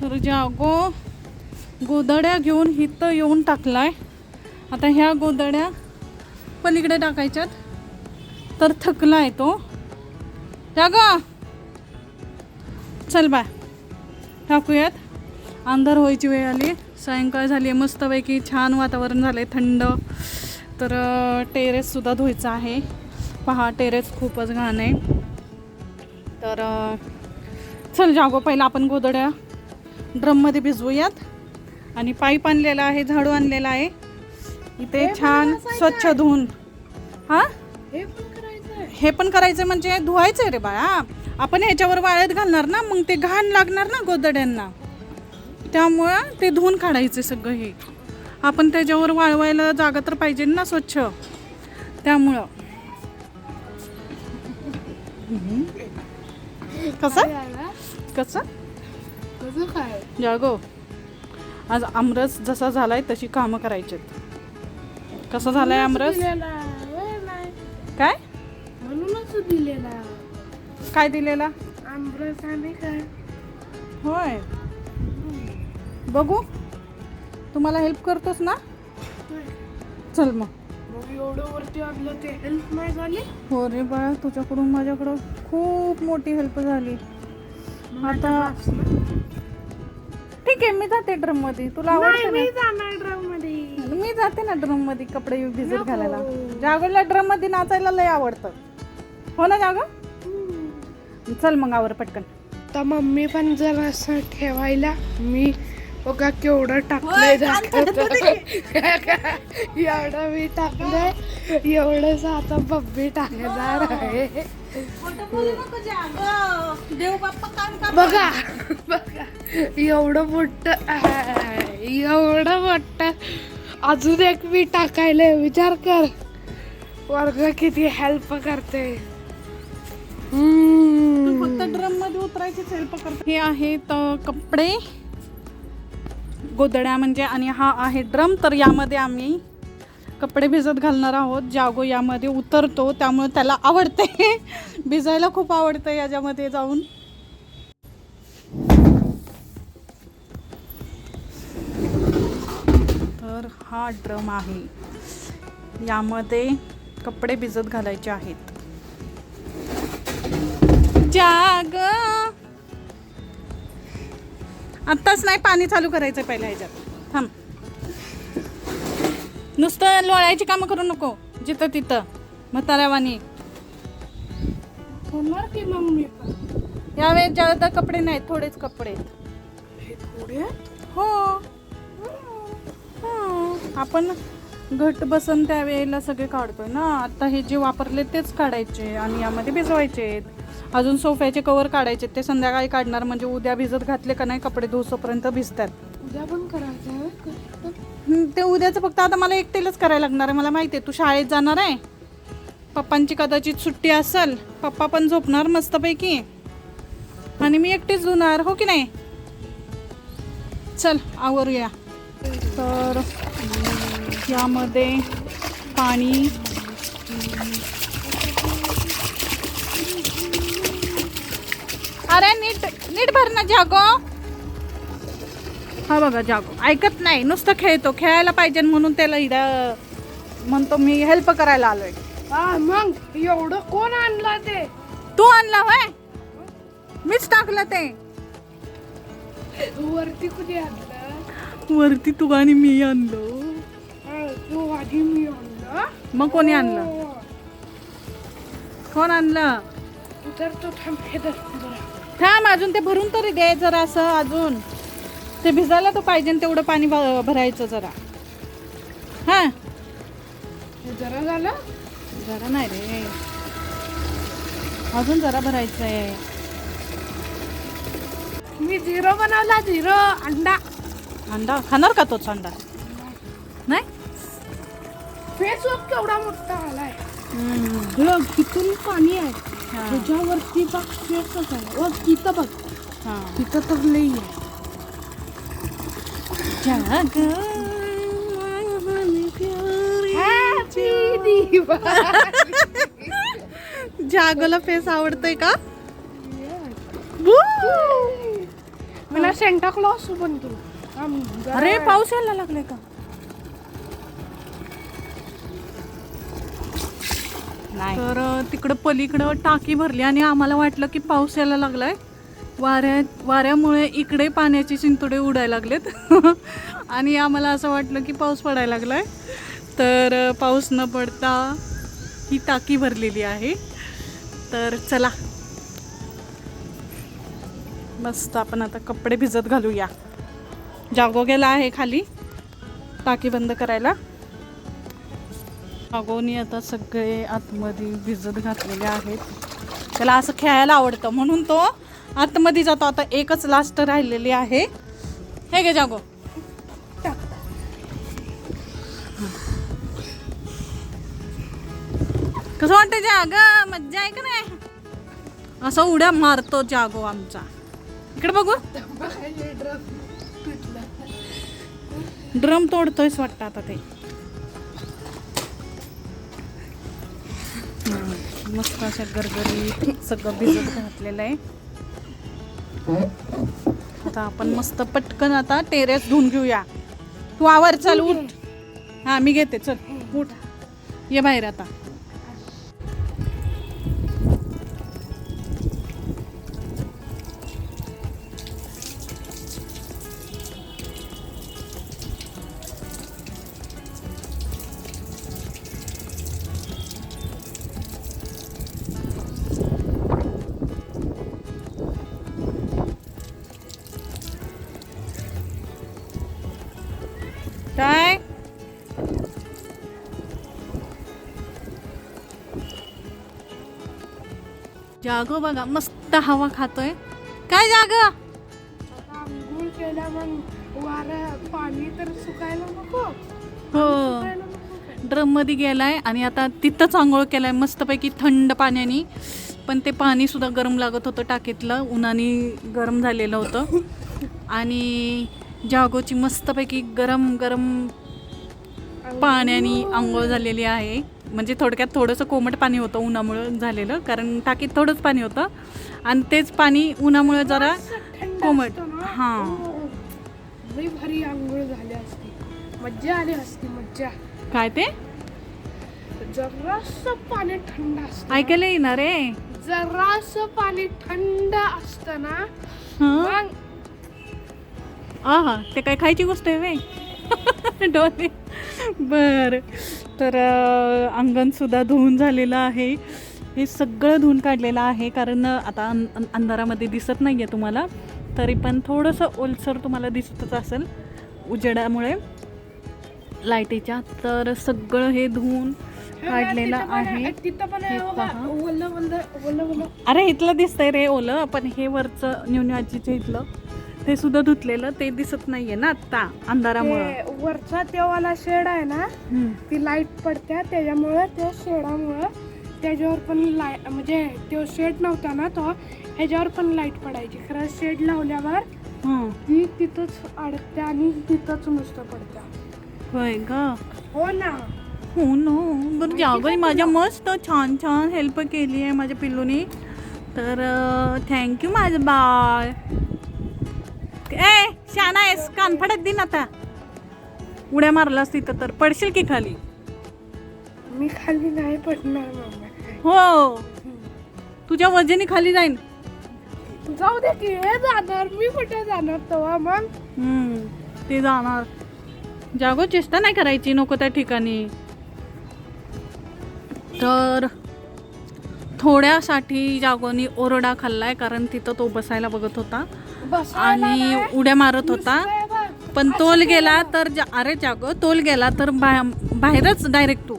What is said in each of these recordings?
तर जागो गोदड्या घेऊन इथं येऊन टाकलाय. आता ह्या गोदड्या पलीकडे टाकायच्यात. तर थकलाय तो. ग चल बाय. टाकूयात. अंधार व्हायची वेळ आली. सायंकाळ झाली आहे मस्तपैकी छान वातावरण झालं आहे थंड. तर टेरेससुद्धा धुवायचं आहे. पहा टेरेस खूपच घाण आहे. तर चल जागो पहिला आपण गोदड्या ड्रममध्ये भिजवूयात. आणि पाईप आणलेला आहे झाडू आणलेला आहे. इथे छान स्वच्छ धुवून. हा? हे पण करायचं म्हणजे धुवायचं रे बाळा. आपण ह्याच्यावर वाळत घालणार ना मग ते घाण लागणार ना गोदड्यांना. त्यामुळं ते धुवून काढायचे सगळं हे. आपण त्याच्यावर वाळवायला जागा तर पाहिजे ना स्वच्छ. त्यामुळं. कसं? कसं? कसं काय? जागो आज आमरस जसा झालाय तशी कामं करायची कसं झालाय आमरस. काय? म्हणूनच दिलेला. काय दिलेला? आमरस आणि काय? होय. बघू. तुम्हाला हेल्प करतोस ना? चल मग. हो रे बाळा तुझ्याकडून माझ्याकडं खूप मोठी हेल्प झाली. आता ठीक आहे मी जाते ड्रममध्ये. तुला नाही आवडतं मी ना? जाणार ड्रममध्ये. मी जाते ना ड्रममध्ये कपडे भिजत नको. घालायला. जागोला ड्रममध्ये नाचायला लय आवडतं. हो ना जागो? चल मग आवर पटकन. तर मम्मी पण जर असं ठेवायला. मी बघा केवढं टाकलंय दाखवतो एवढं मी टाकलंय. एवढंच आता बब्बी टाकणार आहे. देव बाप्पा काम बघा बघा. एवढं मोठं एवढं मोठं. अजून एक मी टाकायला विचार कर. वर्ग किती हेल्प करते. फक्त ड्रममध्ये उतरायचीच हेल्प करते. हे आहेत कपडे. गोदड्या म्हणजे आणि हा आहे ड्रम तर यामध्ये आम्ही कपडे भिजत घालणार आहोत. जागो यामध्ये उतरतो त्यामुळे त्याला आवडते. भिजायला खूप आवडतं याच्यामध्ये जाऊन. तर हा ड्रम आहे. यामध्ये कपडे भिजत घालायचे आहेत. जाग! आत्ताच नाही पाणी चालू करायचं पहिल्या ह्याच्यात. थांब. नुसतं लोळायची कामं करू नको. जिथं तिथं. होणार की मम्मी पण? यावेळेस जादा कपडे नाहीत थोडेच कपडे आहेत. हो. आपण घट बसन त्यावेळेला सगळे काढतोय ना. आता हे जे वापरले तेच काढायचे आणि यामध्ये भिजवायचे अजून सोफ्याचे कवर काढायचे ते संध्याकाळी काढणार म्हणजे उद्या भिजत घातले का नाही कपडे दिवसापर्यंत भिजतात. उद्या पण करायचं ते उद्याचं फक्त आता मला एकटेलच करायला लागणार आहे. मला माहिती आहे तू शाळेत जाणार आहे. पप्पांची कदाचित सुट्टी असेल. पप्पा पण झोपणार मस्तपैकी. आणि मी एकटीच धुणार हो की नाही? चल आवरूया. तर यामध्ये पाणी अरे नीट नीट भर ना जागो. हा बघा जागो. ऐकत नाही. नुसतं खेळतो. खेळायला पाहिजे म्हणून त्याला इथं म्हणतो मी हेल्प करायला आलोय. मग? एवढं कोण आणलं ते? तू आणला होय? मीच टाकलं ते तू. वरती कुठे आणलं? वरती तू आणि मी आणलो. तू आधी मी आणलं? मग कोणी आणलं? हो. कोण आणलं? उतरतो थांब हे धर बरं. थांब अजून ते भरून तरी दे जरा असं अजून. ते भिजायला तर पाहिजे ना तेवढं पाणी भ- भरायचं जरा. हा. हे जरा झालं? जरा नाही रे. अजून जरा भरायचं आहे मी झिरो बनवला झिरो अंडा. अंडा. खाणार का तोच अंडा? नाही? फेस वॉश केवढा मोठा आलाय. बघ तिथून पाणी आहे. त्याच्यावरती बघ फेसच आहे. बघ तिथं बघ. हा. तिथं तर लई आहे. जाग. जागला फेस आवडतंय का? मला सेंटा क्लॉस पण तू आम- जरा- अरे पाऊस यायला लागलाय का? तर तिकडं पलीकडं टाकी भरली आणि आम्हाला वाटलं की पाऊस यायला लागलाय. वाऱ्या वाऱ्यामुळे इकडे पाण्याचे शिंतोडे उडायला लागलेत. आणि आम्हाला असं वाटलं की पाऊस पडायला लागलाय. तर पाऊस न पडता ही टाकी भरलेली आहे. तर चला. मस्त आपण आता कपडे भिजत घालूया. जागो गेला आहे खाली. टाकी बंद करायला. जागोनी आता सगळे आतमध्ये भिजत घातलेले आहेत. त्याला असं खेळायला आवडतं म्हणून तो आतमध्ये जातो. आता एकच लास्ट राहिलेली आहे. हे गे जागो. कसं वाटतं जाग? मज्जा आहे का नाही? असं उड्या मारतो जागो आमचा. इकडे बघू. ड्रम तोडतोयच वाटतं आता ते. मस्त अशा गरगरी सगळं भिजत घातलेलं आहे. आता आपण मस्त पटकन आता टेरेस धुवून घेऊया. तू आवर चल उठ. हा मी घेते चल उठ. ये बाहेर आता. काय जागो बघा मस्त हवा खातोय काय जाग आंघोळ केल्या मग वारं पाणी तर सुकायला नको हो ड्रममध्ये गेलाय आणि आता तिथंच आंघोळ केलाय. मस्तपैकी थंड पाण्याने. पण ते पाणी सुद्धा गरम लागत होतं टाकीतलं. उन्हाने गरम झालेलं होतं. आणि जागोची मस्तपैकी गरम गरम पाण्याने आंघोळ झालेली आहे. म्हणजे थोडक्यात थोडंसं कोमट पाणी होतं उन्हामुळं झालेलं कारण टाकीत थोडंच पाणी होतं. आणि तेच पाणी उन्हामुळे जरा कोमट. हां. हो. लई भारी आंघोळ झाली असती. मज्जा आली असती मज्जा. काय ते? जरास पाणी थंड असत. ऐकायला येणार आहे. जरास पाणी थंड असत ना हं? आहा ते काय खायची गोष्ट आहे वे डोले बर. तर अंगणसुद्धा धुवून झालेलं आहे. हे सगळं धुवून काढलेलं आहे कारण आता अंधारामध्ये दिसत नाही आहे तुम्हाला. तरी पण थोडंसं ओलसर तुम्हाला दिसतच असेल उजेडामुळे. लाईटीच्या तर सगळं हे धुवून काढलेलं आहे. हे अरे इथलं दिसतंय रे ओलं पण हे वरचं न्यून्याचीचे इथलं. ते सुद्धा धुतलेलं ते दिसत नाहीये ना आत्ता अंधारामुळं. ते वरचा तेवाला शेड आहे ना. ती लाइट पडत्या त्याच्यामुळं त्या शेडामुळं त्याच्यावर पण लाइट म्हणजे तो शेड नव्हता ना तो ह्याच्यावर पण लाइट पडायची. खरं शेड लावल्यावर हं. ती तिथंच अडकते आणि तिथंच नुसतं पडत्या. होय ग. हो ना. हो नो. बरं जागोई माझ्या मस्त छान छान हेल्प केली आहे माझ्या पिल्लूनी. तर थँक्यू माझं बाळ. ए शाना आहेस कानफडत दिन आता. उड्या मारलास तिथं तर पडशील की खाली? मी खाली नाही पडणार मम्मा हो. तुझ्या वजनी खाली जाईन. जाऊ दे की हे जाणार मी कुठे जाणार तेव्हा मग? हम्म, ते जाणार. जागो चेष्टा नाही करायची नको त्या ठिकाणी. तर थोड्यासाठी जागोनी ओरडा खाल्लाय कारण तिथं तो बसायला बघत होता. आणि. उड्या मारत होता. पण तोल गेला तर अरे जागो तोल गेला तर बाहेर बाहेरच डायरेक्ट तू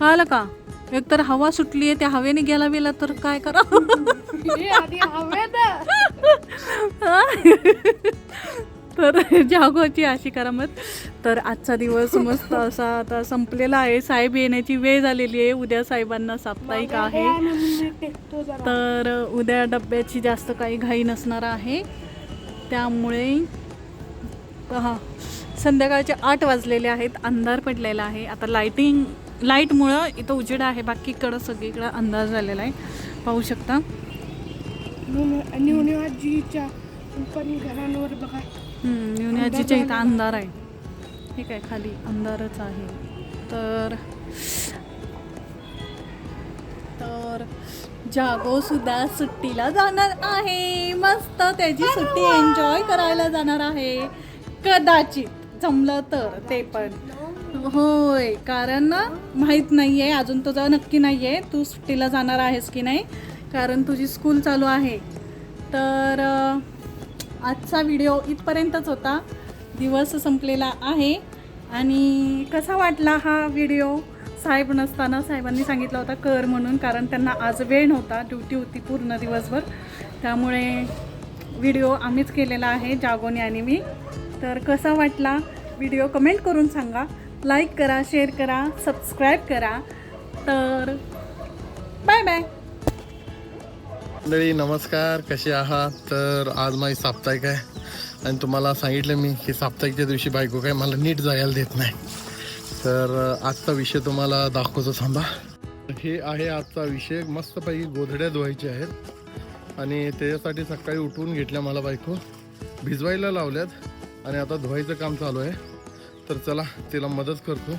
कळालं का एकतर हवा सुटली आहे त्या हवेने गेला गेला तर काय करा तर जागोची अशी करामत. तर आजचा दिवस मस्त असा आता संपलेला आहे. साहेब येण्याची वेळ झालेली आहे. उद्या साहेबांना साप्ताहिक आहे. तर उद्या डब्याची जास्त काही घाई नसणार आहे. त्यामुळे पहा संध्याकाळचे आठ वाजलेले आहेत. अंधार पडलेला आहे. आता लाईटिंग लाईटमुळं इथं उजेड आहे. बाकीकडं सगळीकडं अंधार झालेला आहे. पाहू शकता. न्यूनी आजीच्या पण घरांवर बघा. आजीच्या इथं अंधार आहे. हे काय खाली अंधारच आहे. तर तर जागो सुद्धा सुट्टीला जाणार आहे. मस्त त्याची सुट्टी एन्जॉय करायला जाणार आहे. कदाचित जमलं तर ते पण. होय कारण ना माहीत नाही आहे अजून तुझं नक्की नाही आहे तू सुट्टीला जाणार आहेस की नाही? कारण तुझी स्कूल चालू आहे. तर आजचा व्हिडिओ इथपर्यंतच होता. दिवस संपलेला आहे. आणि कसा वाटला हा व्हिडिओ? साहेब नसताना साहेबांनी सांगितलं होता कर म्हणून कारण त्यांना आज वेळ नव्हता. ड्युटी होती पूर्ण दिवसभर. त्यामुळे व्हिडिओ आम्हीच केलेला आहे जागोनी आणि मी. तर कसा वाटला व्हिडिओ कमेंट करून सांगा. लाईक करा शेअर करा सबस्क्राईब करा. तर बाय बाय. मंडळी नमस्कार. कसे आहात? तर आज माझी साप्ताहिक आहे. आणि तुम्हाला सांगितलं मी की साप्ताहिकच्या दिवशी बायको काय मला नीट जायला देत नाही. तर आजचा विषय तुम्हाला दाखवतो थांबा. हे आहे आजचा विषय. मस्तपैकी गोधड्या धुवायचे आहेत. आणि त्याच्यासाठी सकाळी उठवून घेतल्या मला बायको. भिजवायला लावल्यात. आणि आता धुवायचं काम चालू आहे. तर चला तिला मदत करतो.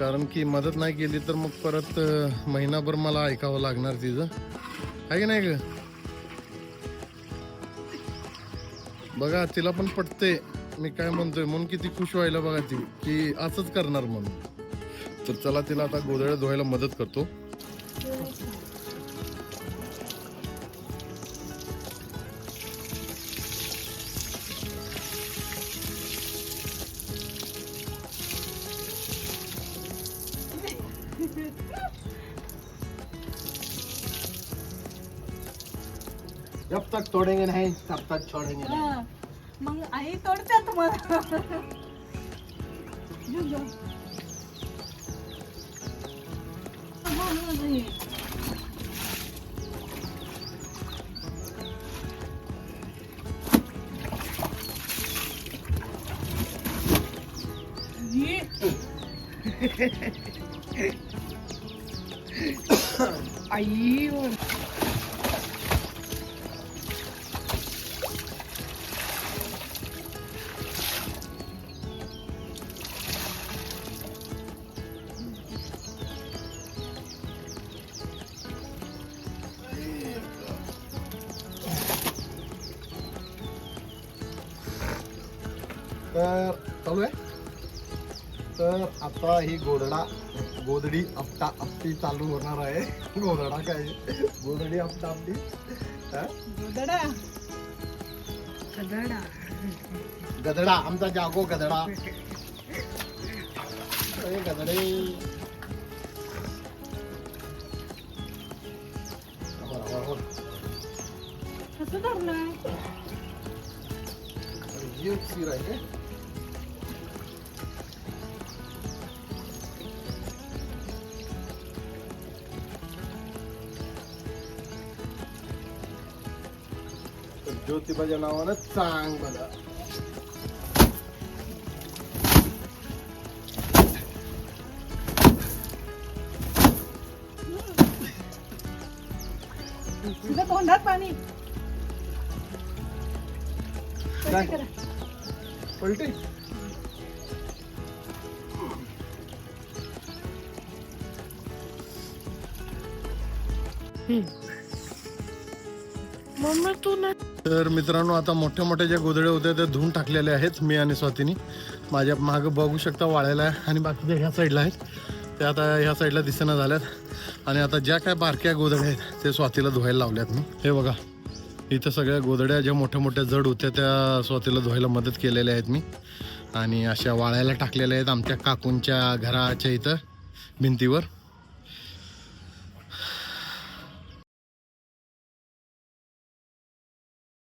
कारण की मदत नाही केली तर मग परत महिनाभर मला ऐकावं लागणार तिचं. आहे की नाही ग? बघा तिला पण पटते मी काय म्हणतोय म्हणून किती खुश व्हायला बघा ती की असंच करणार म्हणून. तर चला तिला आता गोधळ धुवायला मदत करतो. जब तक तोड़ेंगे नहीं तब तक छोड़ेंगे नहीं हा. मग आई घेऊन जाऊ. ये. आई तर चालू आहे. तर आता ही गोधडा गोधडी आपटा आपटी चालू होणार आहे. गोधडा काय गोधडी आपटा आपटी. हा? गधडा आमचा जागो गधडा अरे गधडे बरोबर, बरोबर. कसं धरलंय? ज्योतिबाच्या नावानं चांग बघा. तुझ्या तोंडात पाणी. काय पलटी मम्मी तू ना तर मित्रांनो आता मोठ्या मोठ्या ज्या गोधडे होत्या त्या धुवून टाकलेल्या आहेत मी आणि स्वातीनी. माझ्या मागं बघू शकता वाळायला आहे आणि बाकीच्या ह्या साईडला आहेत. त्या आता ह्या साईडला दिसेना झाल्यात. आणि आता ज्या काय बारक्या गोधड्या आहेत ते स्वातीला धुवायला लावल्यात मी. हे बघा इथं सगळ्या गोधड्या ज्या मोठ्या मोठ्या जड होत्या त्या स्वातीला धुवायला मदत केलेल्या आहेत मी. आणि अशा वाळायला टाकलेल्या आहेत आमच्या काकूंच्या घराच्या इथं भिंतीवर.